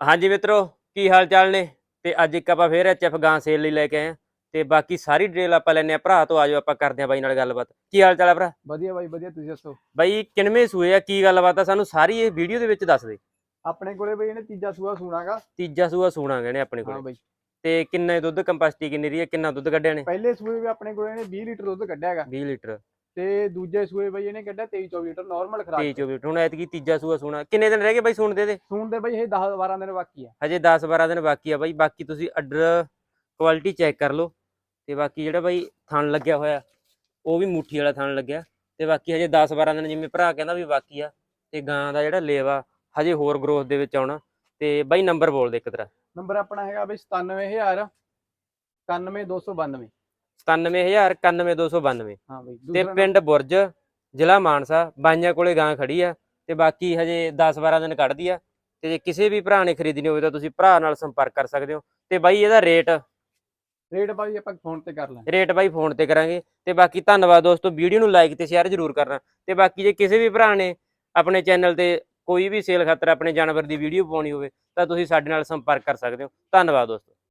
ਹਾਂਜੀ ਮਿੱਤਰੋ ਕੀ ਹਾਲ ਚਾਲ ਨੇ? ਤੇ ਅੱਜ ਇੱਕ ਆਪਾਂ ਫੇਰ ਐਚਐਫ ਗਾਂ ਸੇਲ ਲਈ ਲੈ ਕੇ ਆਏ ਆ ਤੇ ਬਾਕੀ ਸਾਰੀ ਡਿਟੇਲ ਆਪਾਂ ਲੈਣੇ ਆ ਭਰਾ ਤੋਂ ਆਜੋ ਆਪਾਂ ਕਰਦੇ ਆ ਬਾਈ ਨਾਲ ਗੱਲਬਾਤ। ਕੀ ਹਾਲ ਚਾਲ ਆ ਭਰਾ? ਵਧੀਆ ਬਾਈ ਵਧੀਆ। ਤੁਸੀਂ ਦੱਸੋ? ਬਾਈ ਕਿੰਨਵੇਂ ਸੂਏ ਆ? ਕੀ ਗੱਲਬਾਤ ਆ? ਸਾਨੂੰ ਸਾਰੀ ਇਹ ਵੀਡੀਓ ਦੇ ਵਿੱਚ ਦੱਸ ਦੇ। ਆਪਣੇ ਕੋਲੇ ਬਈ ਇਹਨੇ ਤੀਜਾ ਸੂਆ ਸੁਣਾਗਾ। ਤੀਜਾ ਸੂਆ ਸੂਣਾਗੇ ਨੇ ਆਪਣੇ ਹਾਂ ਕੋਲ। ਬਈ। ਤੇ ਕਿੰਨੇ ਦੁੱਧ ਕੰਪੈਸਿਟੀ ਕਿੰਨੀ ਰਹੀ ਹੈ? ਕਿੰਨਾ ਦੁੱਧ ਕੱਢਿਆ ਨੇ ਪਹਿਲੇ ਸੂਏ ਵੀ ਆਪਣੇ ਕੋਲੇ ਇਹਨੇ 20 ਲੀਟਰ ਦੁੱਧ ਕੱਢਿਆਗਾ 20 ਲੀਟਰ24 ਤੇ ਦੂਜੇ ਸੂਏ ਬਈ ਇਹਨੇ ਕੱਢਿਆ 23 24 ਲੀਟਰ ਨਾਰਮਲ ਖਰਾਕ 24 ਲੀਟਰ ਹੁਣ ਐਤਕੀ ਤੀਜਾ ਸੂਆ ਸੂਣਾ। ਕਿੰਨੇ ਦਿਨ ਰਹਿ ਗਏ ਬਾਈ ਸੂਣ ਦੇ ਦੇ ਸੂਣ ਦੇ ਬਈ ਇਹ 10 12 ਦਿਨ ਬਾਕੀ ਆ। ਹਜੇ 10 12 ਦਿਨ ਬਾਕੀ ਆ ਬਾਈ ਬਾਕੀ ਤੁਸੀਂ ਆਰਡਰ ਕੁਆਲਿਟੀ ਚੈੱਕ ਕਰ ਲਓ। ਤੇ ਬਾਕੀ ਜਿਹੜਾ ਬਾਈ ਥਣ ਲੱਗਿਆ ਹੋਇਆ ਉਹ ਵੀ ਮੁੱਠੀ ਵਾਲਾ ਥਣ ਲੱਗਿਆ। ਤੇ ਬਾਕੀ ਹਜੇ 10 12 ਦਿਨ ਜਿਵੇਂ ਭਰਾ ਕਹਿੰਦਾ ਵੀ ਬਾਕੀ ਆ। ਤੇ ਗਾਂ ਦਾ ਜਿਹੜਾ ਲੇਵਾ ਹਜੇ ਹੋਰ ਗਰੋਥ ਦੇ ਵਿੱਚ ਆਉਣਾ। ਤੇ ਬਾਈ ਨੰਬਰ ਬੋਲ ਦੇ ਇੱਕ ਤਰ੍ਹਾਂ। ਨੰਬਰ ਆਪਣਾ ਹੈਗਾ ਬਈ 97000 91292 97000 91292 ਹਾਂ ਬਈ ਤੇ ਦੂਸਰਾ ਪਿੰਡ ਬੁਰਜ ਜ਼ਿਲ੍ਹਾ ਮਾਨਸਾ ਬਾਈਆਂ ਕੋਲੇ ਗਾਂ ਖੜੀ ਆ ਤੇ ਬਾਕੀ ਹਜੇ 10 12 ਦਿਨ ਕੱਢਦੀ ਆ। ਤੇ ਜੇ ਕਿਸੇ ਵੀ ਭਰਾ ਨੇ ਖਰੀਦਣੀ ਹੋਵੇ ਤਾਂ ਤੁਸੀਂ ਭਰਾ ਨਾਲ ਸੰਪਰਕ ਕਰ ਸਕਦੇ ਹੋ। ਤੇ ਬਾਈ ਇਹਦਾ ਰੇਟ? ਰੇਟ ਬਾਈ ਆਪਾਂ ਫੋਨ ਤੇ ਕਰ ਲਾਂਗੇ। ਰੇਟ ਬਾਈ ਫੋਨ ਤੇ ਕਰਾਂਗੇ। ਤੇ ਬਾਕੀ ਧੰਨਵਾਦ ਦੋਸਤੋ ਵੀਡੀਓ ਨੂੰ ਲਾਈਕ ਤੇ ਸ਼ੇਅਰ ਜ਼ਰੂਰ ਕਰਨਾ। ਤੇ ਬਾਕੀ ਜੇ ਕਿਸੇ ਵੀ ਭਰਾ ਨੇ ਆਪਣੇ ਚੈਨਲ ਤੇ ਕੋਈ ਵੀ ਸੇਲ ਖਾਤਰ ਆਪਣੇ ਜਾਨਵਰ ਦੀ ਵੀਡੀਓ ਪਾਉਣੀ ਹੋਵੇ ਤਾਂ ਤੁਸੀਂ ਸਾਡੇ ਨਾਲ ਸੰਪਰਕ ਕਰ ਸਕਦੇ ਹੋ। ਧੰਨਵਾਦ ਦੋਸਤੋ।